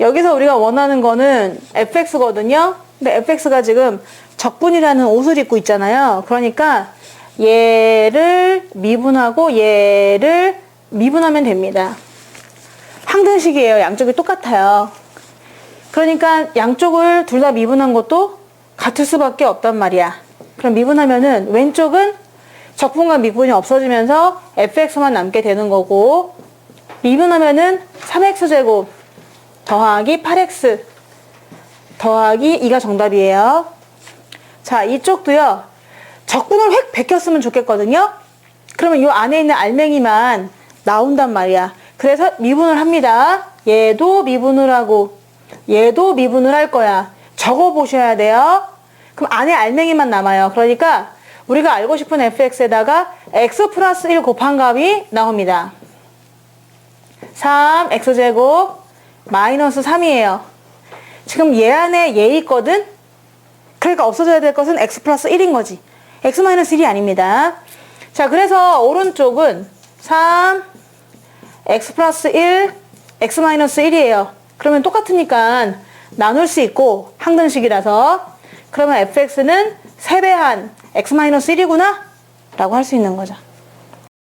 여기서 우리가 원하는 거는 fx거든요. 근데 fx가 지금 적분이라는 옷을 입고 있잖아요. 그러니까 얘를 미분하고 얘를 미분하면 됩니다. 항등식이에요. 양쪽이 똑같아요. 그러니까 양쪽을 둘 다 미분한 것도 같을 수밖에 없단 말이야. 그럼 미분하면은 왼쪽은 적분과 미분이 없어지면서 fx만 남게 되는 거고 미분하면은 3x제곱 더하기 8x 더하기 2가 정답이에요. 자, 이쪽도요. 적분을 획 베꼈으면 좋겠거든요. 그러면 이 안에 있는 알맹이만 나온단 말이야. 그래서 미분을 합니다. 얘도 미분을 하고 얘도 미분을 할 거야. 적어 보셔야 돼요. 그럼 안에 알맹이만 남아요. 그러니까 우리가 알고 싶은 fx에다가 x 플러스 1 곱한 값이 나옵니다. 3 x제곱 마이너스 3이에요. 지금 얘 안에 얘 있거든? 그러니까 없어져야 될 것은 x 플러스 1인 거지. x 마이너스 1이 아닙니다. 자, 그래서 오른쪽은 3 x 플러스 1 x 마이너스 1이에요. 그러면 똑같으니까 나눌 수 있고 항등식이라서 그러면 fx는 3배한 x 마이너스 1이구나 라고 할 수 있는 거죠.